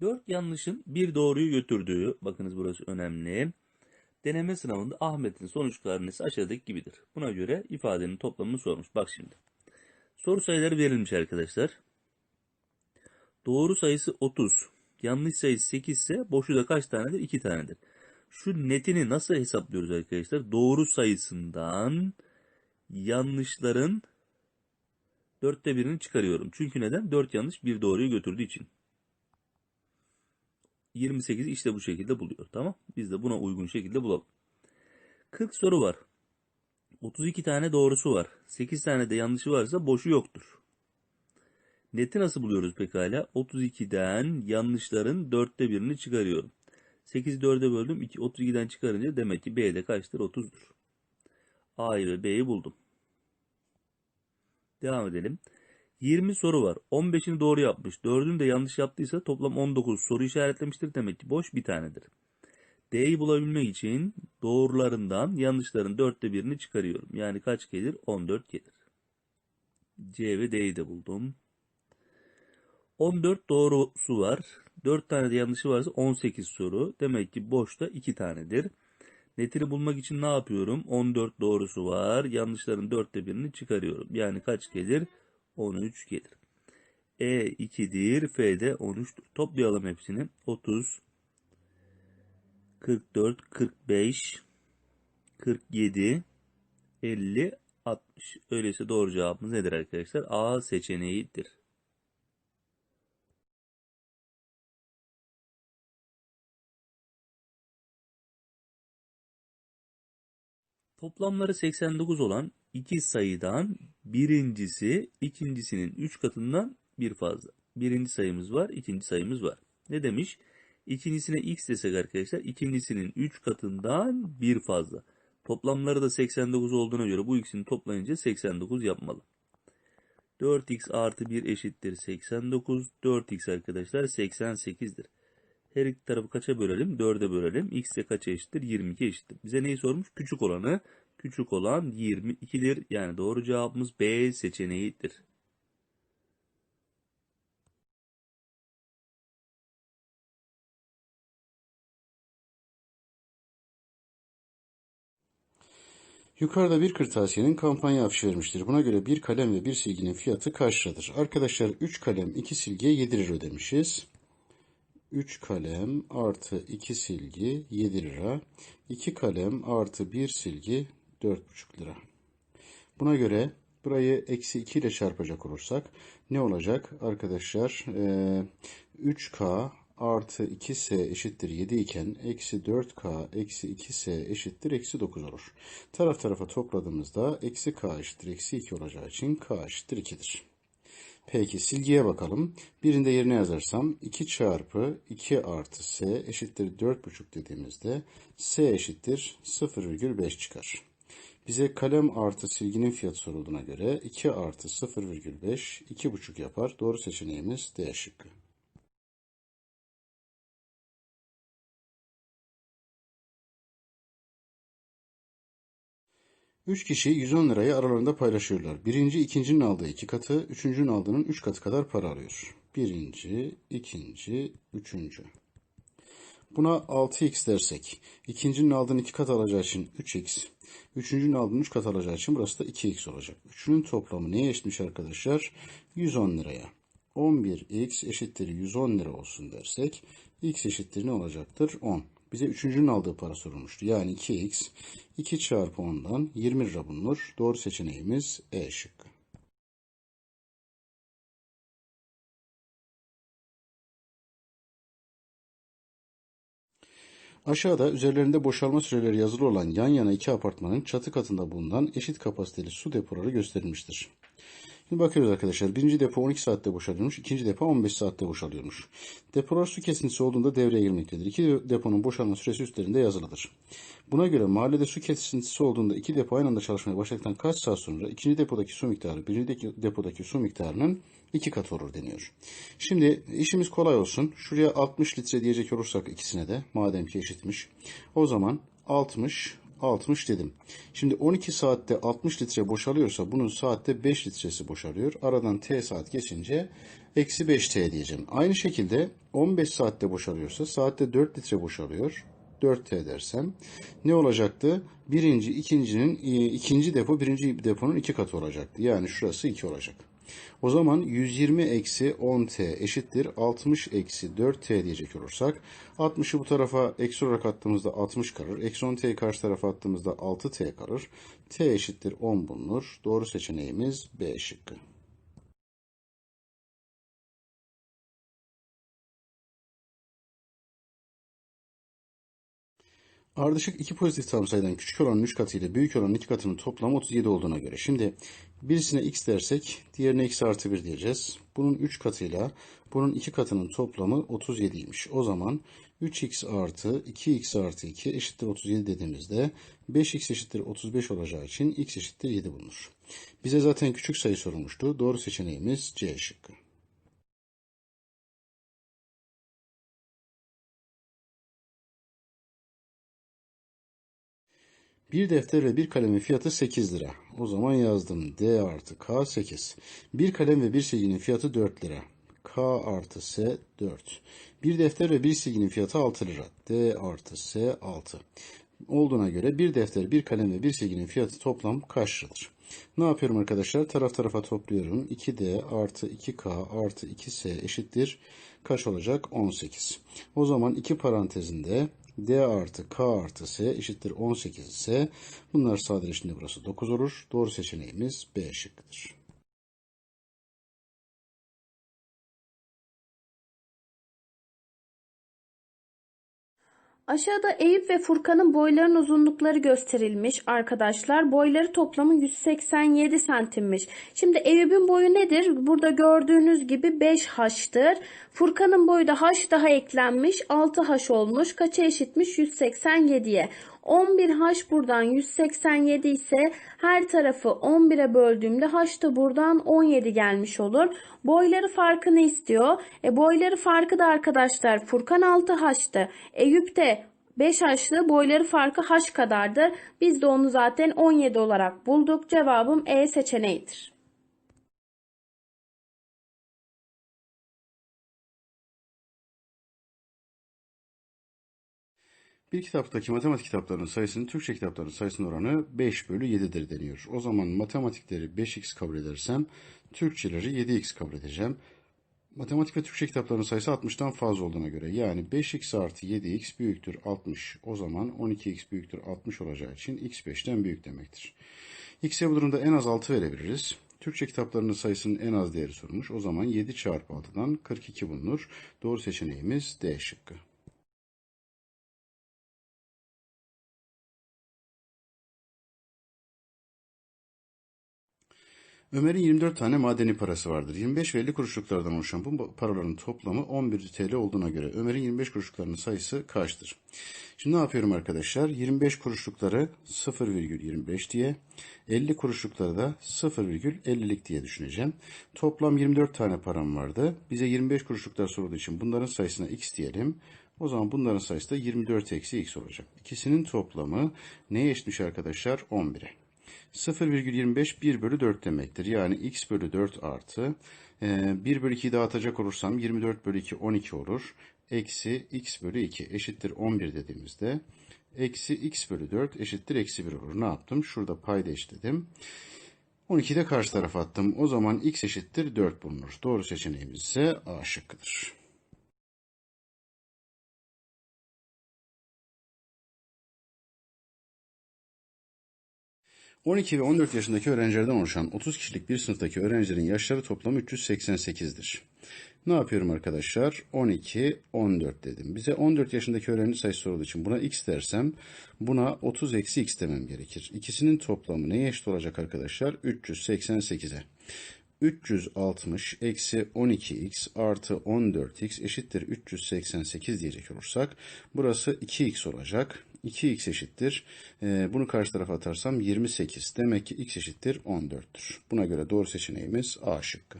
4 yanlışın bir doğruyu götürdüğü, bakınız burası önemli. Deneme sınavında Ahmet'in sonuç karnesi aşağıdaki gibidir. Buna göre ifadenin toplamını sormuş. Bak şimdi. Soru sayıları verilmiş arkadaşlar. Doğru sayısı 30. Yanlış sayısı 8 ise boşu da kaç tanedir? 2 tanedir. Şu netini nasıl hesaplıyoruz arkadaşlar? Doğru sayısından yanlışların dörtte birini çıkarıyorum. Çünkü neden? 4 yanlış bir doğruyu götürdüğü için. 28 işte bu şekilde buluyor. Tamam. Biz de buna uygun şekilde bulalım. 40 soru var. 32 tane doğrusu var. 8 tane de yanlışı varsa boşu yoktur. Neti nasıl buluyoruz pekala? 32'den yanlışların dörtte birini çıkarıyorum. 8'i 4'e böldüm. 2, 32'den çıkarınca demek ki B'de kaçtır? 30'dur. A'yı ve B'yi buldum. Devam edelim. 20 soru var. 15'ini doğru yapmış. 4'ünü de yanlış yaptıysa toplam 19 soru işaretlemiştir. Demek ki boş bir tanedir. D'yi bulabilmek için doğrularından yanlışların dörtte birini çıkarıyorum. Yani kaç gelir? 14 gelir. C ve D'yi de buldum. 14 doğrusu var. 4 tane de yanlışı varsa 18 soru. Demek ki boşta 2 tanedir. Netini bulmak için ne yapıyorum? 14 doğrusu var. Yanlışların dörtte birini çıkarıyorum. Yani kaç gelir? 13 gelir. E 2'dir. F de 13'tür. Toplayalım hepsini. 30, 44, 45, 47, 50, 60. Öyleyse doğru cevabımız nedir arkadaşlar? A seçeneğidir. Toplamları 89 olan iki sayıdan birincisi ikincisinin 3 katından bir fazla. Birinci sayımız var, ikinci sayımız var. Ne demiş? İkincisine x desek arkadaşlar ikincisinin 3 katından bir fazla. Toplamları da 89 olduğuna göre bu ikisini toplayınca 89 yapmalı. 4x artı 1 eşittir 89. 4x arkadaşlar 88'dir. Her iki tarafı kaça bölelim? 4'e bölelim. X de kaça eşittir? 22 eşittir. Bize neyi sormuş? Küçük olanı. Küçük olan 22'dir. Yani doğru cevabımız B seçeneğidir. Yukarıda bir kırtasiyenin kampanya afişi vermiştir. Buna göre bir kalem ve bir silginin fiyatı kaç liradır? Arkadaşlar 3 kalem 2 silgiye 7 lira ödemişiz. 3 kalem artı 2 silgi 7 lira. 2 kalem artı 1 silgi 4,5 lira. Buna göre burayı eksi 2 ile çarpacak olursak ne olacak? Arkadaşlar ee, 3K artı 2S eşittir 7 iken eksi 4K eksi 2S eşittir eksi 9 olur. Taraf tarafa topladığımızda eksi K eşittir eksi 2 olacağı için K eşittir 2'dir. Peki silgiye bakalım. Birinde yerine yazarsam 2 çarpı 2 artı S eşittir 4,5 dediğimizde S eşittir 0,5 çıkar. Bize kalem artı silginin fiyatı sorulduğuna göre 2 artı 0,5 2,5 yapar. Doğru seçeneğimiz D şıkkı. Üç kişi 110 lirayı aralarında paylaşıyorlar. Birinci ikincinin aldığı iki katı, üçüncünün aldığının üç katı kadar para alıyor. Birinci, ikinci, üçüncü. Buna 6x dersek, ikincinin aldığını iki kat alacağı için 3x, üçüncünün aldığını 3 kat alacağı için burası da 2x olacak. Üçünün toplamı neye eşitmiş arkadaşlar? 110 liraya. 11x eşittir 110 lira olsun dersek, x eşittir ne olacaktır? 10. Bize üçüncünün aldığı para sorulmuştu. Yani 2x 2 çarpı 10'dan 20 lira bulunur. Doğru seçeneğimiz E şıkkı. Aşağıda üzerlerinde boşalma süreleri yazılı olan yan yana iki apartmanın çatı katında bulunan eşit kapasiteli su depoları gösterilmiştir. Şimdi bakıyoruz arkadaşlar. Birinci depo 12 saatte boşalıyormuş. ikinci depo 15 saatte boşalıyormuş. Depolar su kesintisi olduğunda devreye girmektedir. İki deponun boşalma süresi üstlerinde yazılıdır. Buna göre mahallede su kesintisi olduğunda iki depo aynı anda çalışmaya başladıktan kaç saat sonra ikinci depodaki su miktarı birinci depodaki su miktarının iki katı olur deniyor. Şimdi işimiz kolay olsun. Şuraya 60 litre diyecek olursak ikisine de madem ki eşitmiş. O zaman 60 60 dedim. Şimdi 12 saatte 60 litre boşalıyorsa bunun saatte 5 litresi boşalıyor. Aradan t saat geçince eksi 5t diyeceğim. Aynı şekilde 15 saatte boşalıyorsa saatte 4 litre boşalıyor. 4T dersem ne olacaktı? Birinci, ikincinin, ikinci depo birinci deponun iki katı olacaktı. Yani şurası 2 olacak. O zaman 120 eksi 10T eşittir 60 eksi 4T diyecek olursak 60'ı bu tarafa eksi olarak attığımızda 60 kalır. Eksi 10T'yi karşı tarafa attığımızda 6T kalır. T eşittir 10 bulunur. Doğru seçeneğimiz B şıkkı. Ardışık iki pozitif tam sayıdan küçük olanın 3 katı ile büyük olanın 2 katının toplamı 37 olduğuna göre. Şimdi birisine x dersek diğerine x artı 1 diyeceğiz. Bunun 3 katıyla bunun 2 katının toplamı 37'ymiş. O zaman 3x artı 2x artı 2 eşittir 37 dediğimizde 5x eşittir 35 olacağı için x eşittir 7 bulunur. Bize zaten küçük sayı sorulmuştu. Doğru seçeneğimiz C şıkkı. Bir defter ve bir kalemin fiyatı 8 lira. O zaman yazdım. D artı K 8. Bir kalem ve bir silginin fiyatı 4 lira. K artı S 4. Bir defter ve bir silginin fiyatı 6 lira. D artı S 6. Olduğuna göre bir defter, bir kalem ve bir silginin fiyatı toplam kaç liradır? Ne yapıyorum arkadaşlar? Taraf tarafa topluyorum. 2D artı 2K artı 2S eşittir. Kaç olacak? 18. O zaman iki parantezinde D artı K artı S eşittir 18 ise bunlar sadeleştiğinde burası 9 olur. Doğru seçeneğimiz B şıkkıdır. Aşağıda Eyüp ve Furkan'ın boylarının uzunlukları gösterilmiş arkadaşlar. Boyları toplamı 187 santimmiş. Şimdi Eyüp'ün boyu nedir? Burada gördüğünüz gibi 5 haştır. Furkan'ın boyu da haş daha eklenmiş. 6 haş olmuş. Kaça eşitmiş? 187'ye. 11 haş buradan 187 ise her tarafı 11'e böldüğümde haş da buradan 17 gelmiş olur. Boyları farkını istiyor. E boyları farkı da arkadaşlar Furkan 6 haştı. Eyüp de 5 haşlı boyları farkı haş kadardır. Biz de onu zaten 17 olarak bulduk. Cevabım E seçeneğidir. Bir kitaptaki matematik kitaplarının sayısının Türkçe kitaplarının sayısının oranı 5 bölü 7'dir deniyor. O zaman matematikleri 5x kabul edersem Türkçeleri 7x kabul edeceğim. Matematik ve Türkçe kitaplarının sayısı 60'tan fazla olduğuna göre yani 5x artı 7x büyüktür 60. O zaman 12x büyüktür 60 olacağı için x 5'ten büyük demektir. x'e bu durumda en az 6 verebiliriz. Türkçe kitaplarının sayısının en az değeri sorulmuş. O zaman 7 çarpı 6'dan 42 bulunur. Doğru seçeneğimiz D şıkkı. Ömer'in 24 tane madeni parası vardır. 25 ve 50 kuruşluklardan oluşan bu paraların toplamı 11 TL olduğuna göre Ömer'in 25 kuruşluklarının sayısı kaçtır? Şimdi ne yapıyorum arkadaşlar? 25 kuruşlukları 0,25 diye, 50 kuruşlukları da 0,50'lik diye düşüneceğim. Toplam 24 tane param vardı. Bize 25 kuruşluklar sorulduğu için bunların sayısına x diyelim. O zaman bunların sayısı da 24 eksi x olacak. İkisinin toplamı neye eşitmiş arkadaşlar? 11'e. 0,25 1 bölü 4 demektir. Yani x bölü 4 artı 1 bölü 2'yi dağıtacak olursam 24 bölü 2 12 olur. Eksi x bölü 2 eşittir 11 dediğimizde eksi x bölü 4 eşittir eksi 1 olur. Ne yaptım? Şurada payda eşitledim. 12'yi de karşı tarafa attım. O zaman x eşittir 4 bulunur. Doğru seçeneğimiz ise A şıkkıdır. 12 ve 14 yaşındaki öğrencilerden oluşan 30 kişilik bir sınıftaki öğrencilerin yaşları toplamı 388'dir. Ne yapıyorum arkadaşlar? 12, 14 dedim. Bize 14 yaşındaki öğrenci sayısı sorulduğu için buna x dersem buna 30 eksi x demem gerekir. İkisinin toplamı neye eşit olacak arkadaşlar? 388'e. 360 eksi 12x artı 14x eşittir 388 diyecek olursak burası 2x olacak. 2x eşittir. Ee, bunu karşı tarafa atarsam 28. Demek ki x eşittir 14'tür. Buna göre doğru seçeneğimiz A şıkkı.